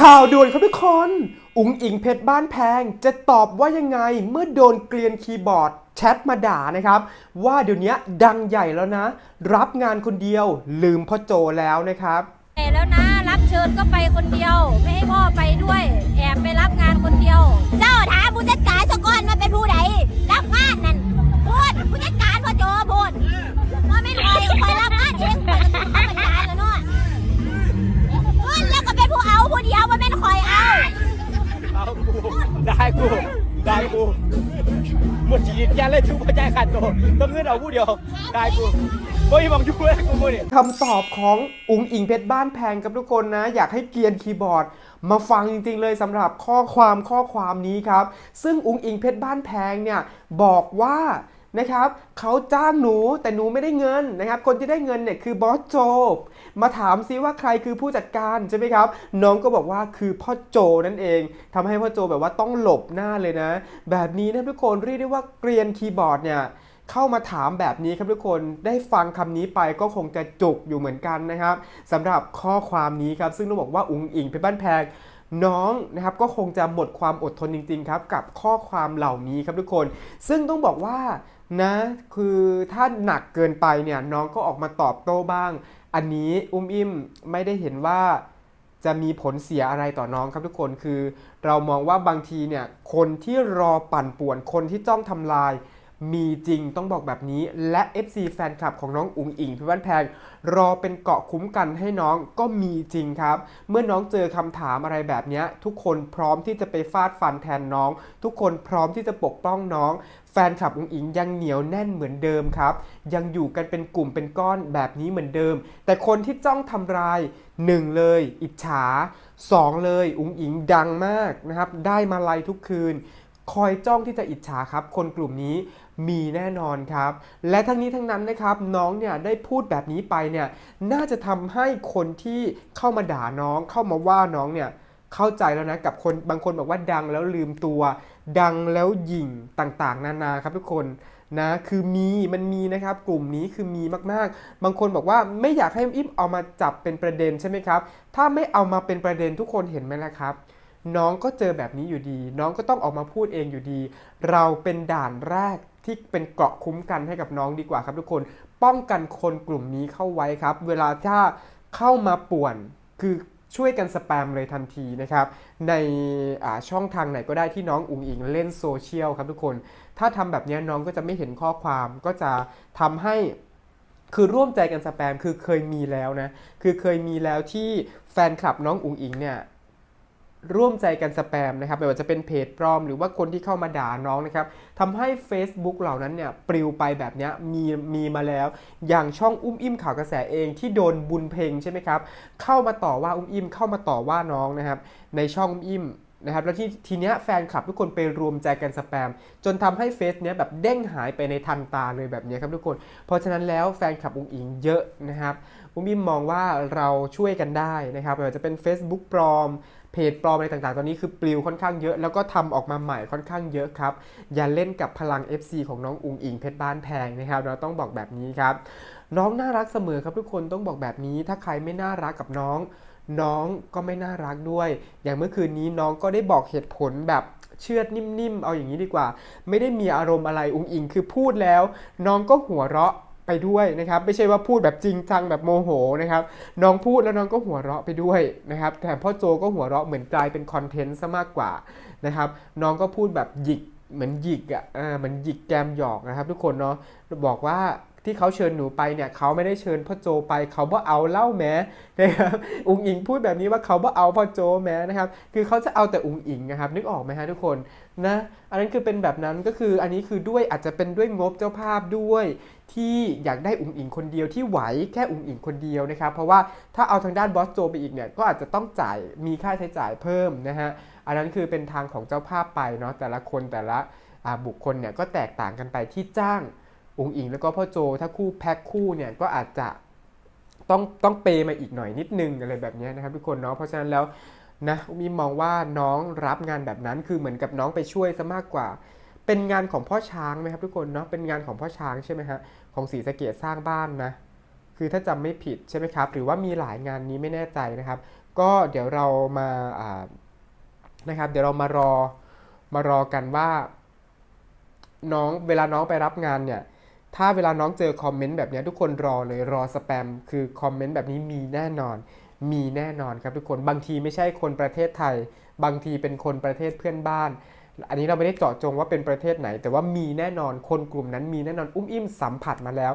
ข่าวด่วนครับทุกคน อุ๋งอิงเพชรบ้านแพง จะตอบว่ายังไงเมื่อโดนเกลียนคีย์บอร์ดแชทมาด่านะครับ ว่าเดี๋ยวนี้ดังใหญ่แล้วนะ รับงานคนเดียวลืมพ่อโจแล้วนะครับแล้วนะ รับเชิญก็ไปคนเดียว ไม่ให้พ่อไปด้วย แอบไปรับงานคนเดียว เจ้าถามผู้จัดการ หมดชีวิตแกเลยทุกหัวใจขาดตัวต้องเงินเอาผู้เดียวได้กูโอ้ยบอกยู่เลยกูเนี่ยคำตอบของอุ๋งอิงเพชรบ้านแพงกับทุกคนนะ อยากให้เกียนคีย์บอร์ด มาฟังจริงๆเลยสำหรับข้อความข้อความนี้ครับ ซึ่งอุ๋งอิงเพชรบ้านแพงเนี่ยบอกว่า นะครับเขาจ้างหนูแต่หนูไม่ได้เงินนะครับคนที่ได้เงินเนี่ยคือบอสโจมาถามซิว่าใครคือผู้จัดการใช่ไหมครับ น้องก็บอกว่าคือพ่อโจนั่นเองทำให้พ่อโจแบบว่าต้องหลบหน้าเลยนะ แบบนี้นะทุกคนเรียกได้ว่าเกรียนคีย์บอร์ดเนี่ยเข้ามาถามแบบนี้ครับทุกคนได้ฟังคำนี้ไปก็คงจะจุกอยู่เหมือนกันนะครับสำหรับข้อความนี้ครับ ซึ่งต้องบอกว่าอุ๋งอิงเพชรบ้านแพงน้องนะครับก็คงจะหมดความอดทนจริง ๆ ครับ กับข้อความเหล่านี้ครับทุกคน ซึ่งต้องบอกว่า นะ คือถ้าหนักเกินไปเนี่ยน้องก็ออกมาตอบโต้บ้าง อันนี้อุ้มอิ่มไม่ได้เห็นว่าจะมีผลเสียอะไรต่อน้องครับทุกคนคือ เรามองว่าบางทีเนี่ยคนที่รอปั่นป่วนคนที่จ้องทำลาย มีจริงต้องบอกแบบนี้ และ FC แฟนคลับของน้องอุ๋งอิงพิวันแพง รอเป็นเกาะคุ้มกันให้น้องก็มีจริงครับ เมื่อน้องเจอคำถามอะไรแบบนี้ ทุกคนพร้อมที่จะไปฟาดฟันแทนน้อง ทุกคนพร้อมที่จะปกป้องน้อง แฟนคลับอุ๋งอิงยังเหนียวแน่นเหมือนเดิมครับ ยังอยู่กันเป็นกลุ่มเป็นก้อนแบบนี้เหมือนเดิม แต่คนที่จ้องทำลาย1เลย อิจฉา2เลยอุ๋งอิงดังมากนะครับได้มาลัยทุกคืน คอยจ้องที่จะอิจฉาครับ คนกลุ่มนี้มีแน่นอนครับ และทั้งนี้ทั้งนั้นนะครับน้องเนี่ยได้พูดแบบนี้ไปเนี่ยน่าจะทำให้คนที่เข้ามาด่าน้องเข้ามาว่าน้องเนี่ยเข้าใจแล้วนะกับคนบางคนบอกว่าดังแล้วลืมตัว ดังแล้วหยิ่งต่างๆ นานาครับทุกคนนะคือมีมันมีนะครับกลุ่มนี้คือมีมากๆ บางคนบอกว่าไม่อยากให้อิมเอามาจับเป็นประเด็นใช่ไหมครับ ถ้าไม่เอามาเป็นประเด็นทุกคนเห็นไหมล่ะครับ น้องก็เจอแบบนี้อยู่ดี น้องก็ต้องออกมาพูดเองอยู่ดี เราเป็นด่านแรกที่เป็นเกราะคุ้มกันให้กับน้องดีกว่าครับทุกคน ป้องกันคนกลุ่มนี้เข้าไว้ครับ เวลาถ้าเข้ามาป่วนคือช่วยกันสแปมเลยทันทีนะครับ ในช่องทางไหนก็ได้ที่น้องอุ๋งอิงเล่นโซเชียลครับทุกคน ถ้าทำแบบนี้น้องก็จะไม่เห็นข้อความก็จะทำให้คือร่วมใจกันสแปมคือเคยมีแล้วนะ คือเคยมีแล้วที่แฟนคลับน้องอุ๋งอิงเนี่ย ร่วมใจกันสแปมนะครับไม่ว่าจะเป็นเพจปลอม หรือว่าคนที่เข้ามาด่าน้องนะครับทำให้ Facebook เหล่านั้นเนี่ยปลิวไปแบบนี้มีมีมาแล้ว อย่างช่องอุ้มอิ่มข่าวกระแสเองที่โดนบุญเพลงใช่ไหมครับเข้ามาต่อว่าอุ้มอิ่มเข้ามาต่อว่าน้องนะครับในช่องอุ้มอิ่มนะครับแล้วที่ทีเนี้ยแฟนคลับทุกคนไปรวมใจกันสแปม จนทำให้เฟซเนี้ยแบบเด้งหายไปในทันตาเลยแบบนี้ครับทุกคน เพราะฉะนั้นแล้วแฟนคลับอุ้งอิงเยอะนะครับอุ้มอิมมองว่าเราช่วยกันได้นะครับไม่ว่าจะเป็น Facebook ปลอม เพจปลอมอะไรต่างๆ ตอนนี้คือปลิวค่อนข้างเยอะ แล้วก็ทำออกมาใหม่ค่อนข้างเยอะครับ อย่าเล่นกับพลัง FC ของน้องอุงอิงเพชรบ้านแพงนะครับ เราต้องบอกแบบนี้ครับ น้องน่ารักเสมอครับทุกคนต้องบอกแบบนี้ ถ้าใครไม่น่ารักกับน้อง น้องก็ไม่น่ารักด้วย อย่างเมื่อคืนนี้น้องก็ได้บอกเหตุผลแบบเชือดนิ่มๆ เอาอย่างนี้ดีกว่า ไม่ได้มีอารมณ์อะไรอุงอิงคือพูดแล้ว น้องก็หัวเราะ ไปด้วยนะครับไม่ใช่ว่าพูดแบบจริงจังแบบโมโหนะครับน้องพูดแล้วน้องก็หัวเราะไปด้วยนะครับแต่พ่อโจก็หัวเราะเหมือนกลายเป็นคอนเทนต์ซะมากกว่านะครับน้องก็พูดแบบหยิกเหมือนหยิกอะเออเหมือนหยิกแกมหยอกนะครับ ทุกคนเนาะบอกว่า ที่เขาเชิญหนูไปเนี่ยเขาไม่ได้เชิญพ่อโจไป เขาบ่เอาเล่าแม้นะครับอุงอิงพูดแบบนี้ว่าเขาบ่เอาพ่อโจแม้นะครับคือเขาจะเอาแต่อุงอิงนะครับนึกออกไหมฮะทุกคนนะอันนั้นคือเป็นแบบนั้นก็คืออันนี้คือด้วยอาจจะเป็นด้วยงบเจ้าภาพด้วยที่อยากได้อุ๋งอิงคนเดียวที่ไหวแค่อุ๋งอิงคนเดียวนะครับ เพราะว่าถ้าเอาทางด้านบอสโจไปอีกเนี่ยก็อาจจะต้องจ่ายมีค่าใช้จ่ายเพิ่มนะฮะอันนั้นคือเป็นทางของเจ้าภาพไปเนาะแต่ละคนแต่ละบุคคลเนี่ยก็แตกต่างกันไปที่จ้าง องอิงแล้วก็พ่อโจถ้าคู่แพ็คคู่เนี่ยก็อาจจะต้องต้องเปย์มาอีกหน่อยนิดนึงอะไรแบบนี้นะครับทุกคนเนาะเพราะฉะนั้นแล้วนะมีมองว่าน้องรับงานแบบนั้นคือเหมือนกับน้องไปช่วยซะมากกว่า เป็นงานของพ่อช้างไหมครับทุกคนเนาะเป็นงานของพ่อช้างใช่ไหมฮะของศรีสะเกดสร้างบ้านนะคือถ้าจำไม่ผิดใช่ไหมครับ หรือว่ามีหลายงานนี้ไม่แน่ใจนะครับ ก็เดี๋ยวเรามาานะครับเดี๋ยวเรามารอมารอกันว่า น้องเวลาน้องไปรับงานเนี่ย ถ้าเวลาน้องเจอคอมเมนต์แบบนี้ทุกคนรอเลยรอสแปม คือคอมเมนต์แบบนี้มีแน่นอน มีแน่นอนครับทุกคนบางทีไม่ใช่คนประเทศไทย บางทีเป็นคนประเทศเพื่อนบ้าน อันนี้เราไม่ได้เจาะจงว่าเป็นประเทศไหน แต่ว่ามีแน่นอนคนกลุ่มนั้นมีแน่นอนอุ้มอิ่มสัมผัสมาแล้ว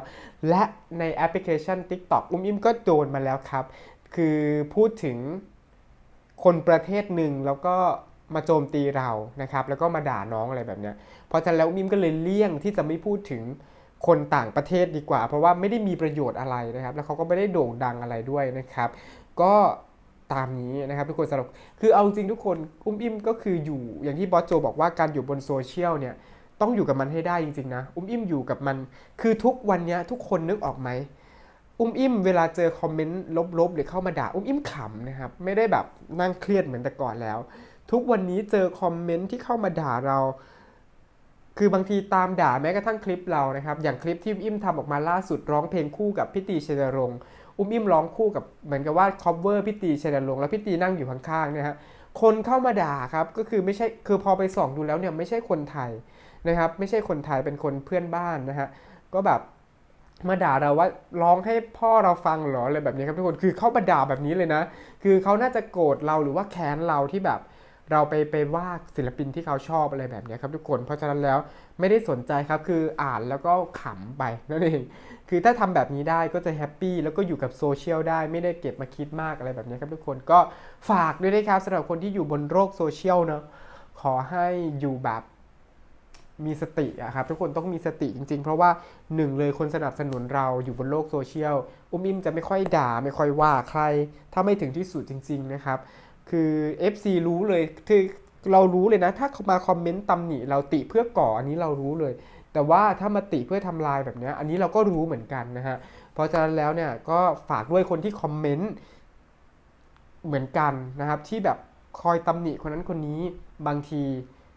และในแอปพลิเคชัน TikTok อุ้มอิ่มก็โดนมาแล้วครับ คือพูดถึงคนประเทศหนึ่งแล้วก็มาโจมตีเรานะครับแล้วก็มาด่าน้องอะไรแบบนี้เพราะฉะนั้นแล้วอุ้มอิ่มก็เลยเลี่ยงที่จะไม่พูดถึง คนต่างประเทศดีกว่า เพราะว่าไม่ได้มีประโยชน์อะไรนะครับ แล้วเขาก็ไม่ได้โด่งดังอะไรด้วยนะครับ ก็ตามนี้นะครับทุกคนสำหรับคือเอาจริงทุกคนอุ้มอิ่มก็คืออยู่อย่างที่บอสโจบอกว่าการอยู่บนโซเชียลเนี่ยต้องอยู่กับมันให้ได้จริงๆนะอุ้มอิ่มอยู่กับมัน คือทุกวันเนี้ยทุกคนนึกออกไหมอุ้มอิ่มเวลาเจอคอมเมนต์ลบๆ หรือเข้ามาด่าอุ้มอิ่มขำนะครับไม่ได้แบบนั่งเครียดเหมือนแต่ก่อนแล้ว ทุกวันนี้เจอคอมเมนต์ที่เข้ามาด่าเรา คือบางทีตามด่าแม้กระทั่งคลิปเรานะครับ อย่างคลิปที่อุ้มอิ่มทำออกมาล่าสุดร้องเพลงคู่กับพี่ตีชัยนรงอุ้มอิ่มร้องคู่กับเหมือนกับว่า cover พี่ตีชัยนรงแล้วพี่ตีนั่งอยู่ข้างๆเนี่ยฮะคนเข้ามาด่าครับก็คือไม่ใช่คือพอไปส่องดูแล้วเนี่ยไม่ใช่คนไทยนะครับ ไม่ใช่คนไทยเป็นคนเพื่อนบ้านนะฮะก็แบบมาด่าเราว่าร้องให้พ่อเราฟังหรออะไรแบบนี้ครับทุกคนคือเข้ามาด่าแบบนี้เลยนะ คือเขาน่าจะโกรธเราหรือว่าแค้นเราที่แบบ เราไปไปว่าศิลปินที่เขาชอบอะไรแบบนี้ครับทุกคน เพราะฉะนั้นแล้วไม่ได้สนใจครับคืออ่านแล้วก็ขำไปนั่นเองคือถ้าทำแบบนี้ได้ก็จะแฮปปี้แล้วก็อยู่กับโซเชียลได้ไม่ได้เก็บมาคิดมากอะไรแบบนี้ครับทุกคนก็ฝากด้วยนะครับสำหรับคนที่อยู่บนโลกโซเชียลเนาะขอให้อยู่แบบมีสติอะครับทุกคนต้องมีสติจริง ๆ เพราะว่าหนึ่งเลยคนสนับสนุนเราอยู่บนโลกโซเชียลอุ้มอิมจะไม่ค่อยด่าไม่ค่อยว่าใคร ถ้าไม่ถึงที่สุดจริง ๆ นะครับ คือ FC รู้เลยคือเรารู้เลยนะ ถ้าเขามาคอมเมนต์ตำหนิเราติเพื่อก่ออันนี้เรารู้เลย แต่ว่าถ้ามาติเพื่อทำลายแบบนี้อันนี้เราก็รู้เหมือนกันนะฮะเพราะฉะนั้นแล้วเนี่ยก็ฝากด้วยคนที่คอมเมนต์เหมือนกันนะครับ ที่แบบคอยตำหนิคนนั้นคนนี้บางที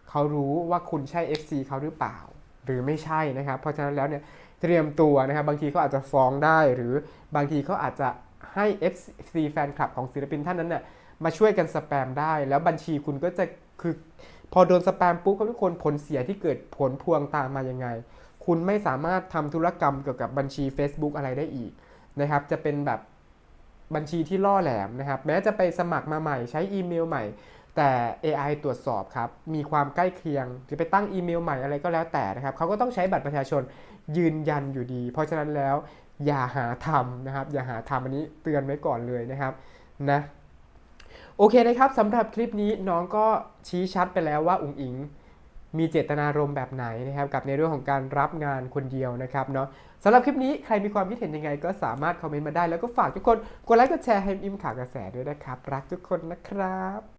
เขารู้ว่าคุณใช่ FC เขาหรือเปล่า หรือไม่ใช่นะครับ เพราะฉะนั้นแล้วเนี่ยเตรียมตัวนะครับ บางทีเขาอาจจะฟ้องได้หรือบางทีเขาอาจจะให้ FC แฟนคลับของศิลปินท่านนั้นเนี่ย มาช่วยกันสแปมได้ แล้วบัญชีคุณก็จะคือพอโดนสแปมปุ๊บครับทุกคนผลเสียที่เกิดผลพวงตามมายังไง คุณไม่สามารถทำธุรกรรมเกี่ยวกับบัญชี Facebook อะไรได้อีกนะครับ จะเป็นแบบบัญชีที่ล่อแหลมนะครับ แม้จะไปสมัครมาใหม่ใช้อีเมลใหม่ แต่ AI ตรวจสอบครับ มีความใกล้เคียงหรือไปตั้งอีเมลใหม่อะไรก็แล้วแต่นะครับเขาก็ต้องใช้บัตรประชาชนยืนยันอยู่ดี เพราะฉะนั้นแล้วอย่าหาทำนะครับ อย่าหาทำอันนี้เตือนไว้ก่อนเลยนะครับนะ โอเคนะครับสำหรับคลิปนี้น้องก็ชี้ชัดไปแล้วว่าอุ๋งอิงมีเจตนารมณ์แบบไหนนะครับกับในเรื่องของการรับงานคนเดียวนะครับเนาะสำหรับคลิปนี้ใครมีความคิดเห็นยังไง ก็สามารถคอมเมนต์มาได้แล้วก็ฝากทุกคนกดไลค์กดแชร์ให้อิมข่าวกระแสด้วยนะครับ รักทุกคนนะครับ